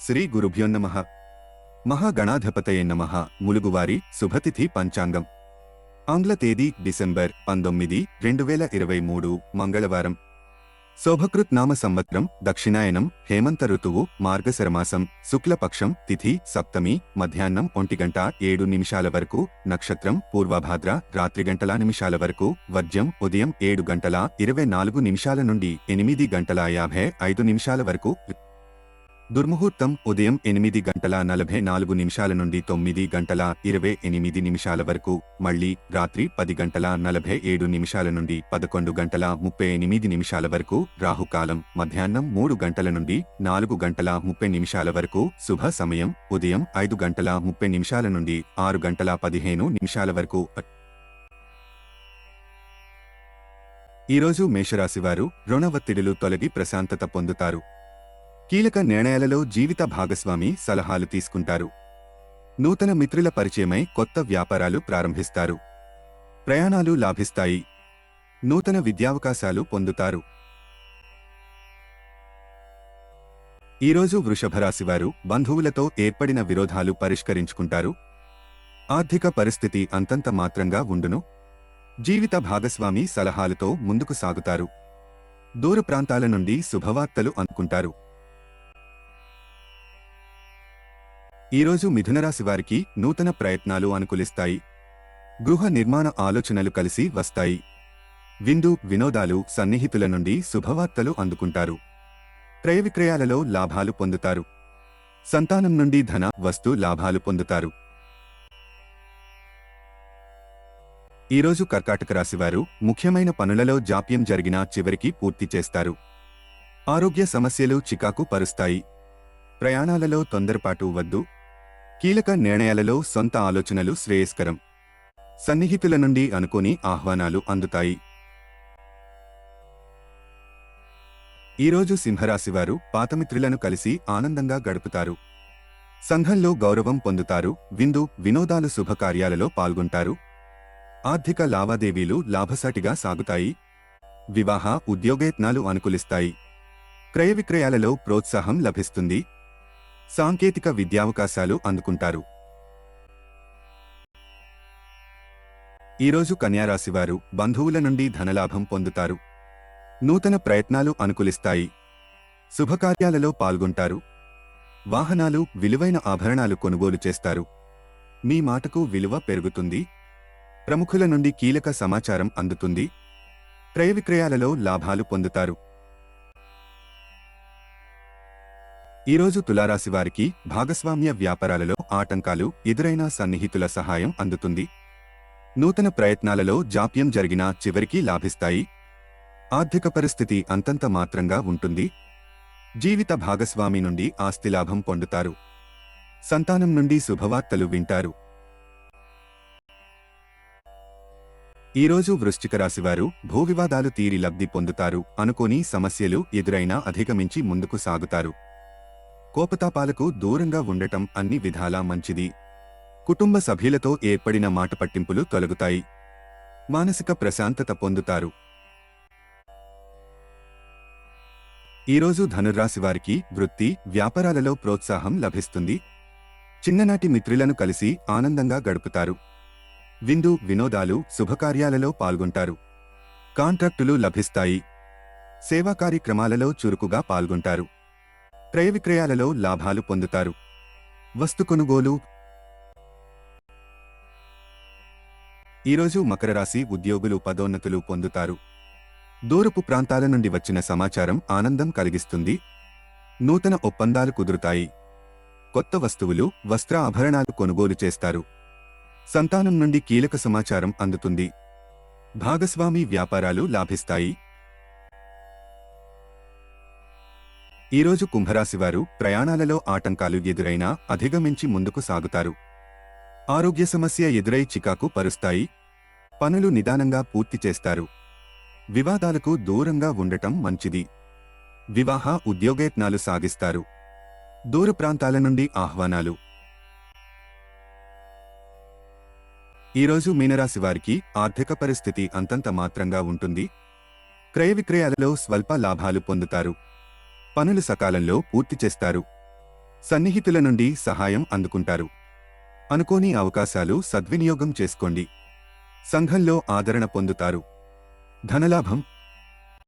శ్రీ గురుభ్యోన్నమ మహాగణాధిపతయ నమ. ములుగువారి శుభతిథి పంచాంగం. ఆంగ్ల తేదీ డిసెంబర్ పంతొమ్మిది రెండు వేల ఇరవై మూడు మంగళవారం. శోభకృత్ నామ సంవత్సరం దక్షిణాయనం హేమంత ఋతువు మార్గశరమాసం శుక్లపక్షం తిథి సప్తమి మధ్యాహ్నం ఒంటి గంట ఏడు నిమిషాల వరకు నక్షత్రం పూర్వభాద్ర రాత్రి గంటల నిమిషాల వరకు వర్జ్యం ఉదయం ఏడు గంటల ఇరవై నాలుగు నిమిషాల నుండి ఎనిమిది గంటల యాభై ఐదు నిమిషాల వరకు దుర్ముహూర్తం ఉదయం ఎనిమిది గంటల నలభై నాలుగు నిమిషాల నుండి తొమ్మిది గంటల ఇరవై ఎనిమిది నిమిషాల వరకు మళ్ళీ రాత్రి పది గంటల నలభై ఏడు నిమిషాల నుండి పదకొండు గంటల ముప్పై ఎనిమిది నిమిషాల వరకు రాహుకాలం మధ్యాహ్నం మూడు గంటల నుండి నాలుగు గంటల ముప్పై నిమిషాల వరకు శుభ సమయం ఉదయం ఐదు గంటల ముప్పై నిమిషాల నుండి ఆరు గంటల పదిహేను నిమిషాల వరకు. ఈరోజు మేషరాశివారు రుణ ఒత్తిడులు తొలగి ప్రశాంతత పొందుతారు. కీలక నిర్ణయాలలో జీవిత భాగస్వామి సలహాలు తీసుకుంటారు. నూతన మిత్రుల పరిచయమై కొత్త వ్యాపారాలు ప్రారంభిస్తారు. ప్రయాణాలు లాభిస్తాయి. నూతన విద్యావకాశాలు పొందుతారు. ఈరోజు వృషభరాశివారు బంధువులతో ఏర్పడిన విరోధాలు పరిష్కరించుకుంటారు. ఆర్థిక పరిస్థితి అంతంత మాత్రంగా ఉండును. జీవిత భాగస్వామి సలహాలతో ముందుకు సాగుతారు. దూర ప్రాంతాల నుండి శుభవార్తలు అందుకుంటారు. ఈరోజు మిథునరాశి వారికి నూతన ప్రయత్నాలు అనుకూలిస్తాయి. గృహ నిర్మాణ ఆలోచనలు కలిసి వస్తాయి. విందు వినోదాలు సన్నిహితుల నుండి శుభవార్తలు అందుకుంటారు. క్రయ విక్రయాలలో లాభాలు పొందుతారు. సంతానం నుండి ధన వస్తు లాభాలు పొందుతారు. ఈరోజు కర్కాటక రాశివారు ముఖ్యమైన పనులలో జాప్యం జరిగినా చివరికి పూర్తి చేస్తారు. ఆరోగ్య సమస్యలు చికాకు పరుస్తాయి. ప్రయాణాలలో తొందరపాటు వద్దు. కీలక నిర్ణయాలలో సొంత ఆలోచనలు శ్రేయస్కరం. సన్నిహితుల నుండి అనుకోని ఆహ్వానాలు అందుతాయి. ఈరోజు సింహరాశివారు పాతమిత్రులను కలిసి ఆనందంగా గడుపుతారు. సంఘంలో గౌరవం పొందుతారు. విందు వినోదాలు శుభకార్యాలలో పాల్గొంటారు. ఆర్థిక లావాదేవీలు లాభసాటిగా సాగుతాయి. వివాహ ఉద్యోగయత్నాలు అనుకూలిస్తాయి. క్రయ విక్రయాలలో ప్రోత్సాహం లభిస్తుంది. సాంకేతిక విద్యావకాశాలు అందుకుంటారు. ఈరోజు కన్యారాశివారు బంధువుల నుండి ధనలాభం పొందుతారు. నూతన ప్రయత్నాలు అనుకూలిస్తాయి. శుభకార్యాలలో పాల్గొంటారు. వాహనాలు విలువైన ఆభరణాలు కొనుగోలు చేస్తారు. మీ మాటకు విలువ పెరుగుతుంది. ప్రముఖుల నుండి కీలక సమాచారం అందుతుంది. క్రయ విక్రయాలలో లాభాలు పొందుతారు. ఈరోజు తులారాశి వారికి భాగస్వామ్య వ్యాపారాలలో ఆటంకాలు ఎదురైన సన్నిహితుల సహాయం అందుతుంది. నూతన ప్రయత్నాలలో జాప్యం జరిగినా చివరికి లాభిస్తాయి. ఆర్థిక పరిస్థితి అంతంత మాత్రంగా ఉంటుంది. జీవిత భాగస్వామి నుండి ఆస్తి లాభం పొందుతారు. సంతానం నుండి శుభవార్తలు వింటారు. ఈరోజు వృశ్చిక రాశివారు భూవివాదాలు తీరి లబ్ధి పొందుతారు అనుకోని సమస్యలు ఎదురైనా అధిగమించి ముందుకు సాగుతారు. కోపతాపాలకు దూరంగా ఉండటం అన్ని విధాలా మంచిది. కుటుంబ సభ్యులతో ఏర్పడిన మాట పట్టింపులు తొలగుతాయి. మానసిక ప్రశాంతత పొందుతారు. ఈరోజు ధనుర్రాశి వారికి వృత్తి వ్యాపారాలలో ప్రోత్సాహం లభిస్తుంది. చిన్ననాటి మిత్రులను కలిసి ఆనందంగా గడుపుతారు. విందు వినోదాలు శుభకార్యాలలో పాల్గొంటారు. కాంట్రాక్టులు లభిస్తాయి. సేవా కార్యక్రమాలలో చురుకుగా పాల్గొంటారు. క్రయ విక్రయాలలో లాభాలు పొందుతారు. వస్తు కొనుగోలు. ఈరోజు మకర రాశి ఉద్యోగులు పదోన్నతులు పొందుతారు. దూరపు ప్రాంతాల నుండి వచ్చిన సమాచారం ఆనందం కలిగిస్తుంది. నూతన ఒప్పందాలు కుదురుతాయి. కొత్త వస్తువులు వస్త్ర ఆభరణాలు కొనుగోలు చేస్తారు. సంతానం నుండి కీలక సమాచారం అందుతుంది. భాగస్వామి వ్యాపారాలు లాభిస్తాయి. ఈరోజు కుంభరాశివారు ప్రయాణాలలో ఆటంకాలు ఎదురైనా అధిగమించి ముందుకు సాగుతారు. ఆరోగ్య సమస్య ఎదురై చికాకు పరుస్తాయి. పనులు నిదానంగా పూర్తి చేస్తారు. వివాదాలకు దూరంగా ఉండటం మంచిది. వివాహ ఉద్యోగయత్నాలు సాగిస్తారు. దూర ప్రాంతాల నుండి ఆహ్వానాలు. ఈరోజు మీనరాశి వారికి ఆర్థిక పరిస్థితి అంతంత మాత్రంగా ఉంటుంది. క్రయ విక్రయాలలో స్వల్ప లాభాలు పొందుతారు. పనులు సకాలంలో పూర్తి చేస్తారు. సన్నిహితుల నుండి సహాయం అందుకుంటారు. అనుకోని అవకాశాలు సద్వినియోగం చేసుకోండి. సంఘంలో ఆదరణ పొందుతారు. ధనలాభం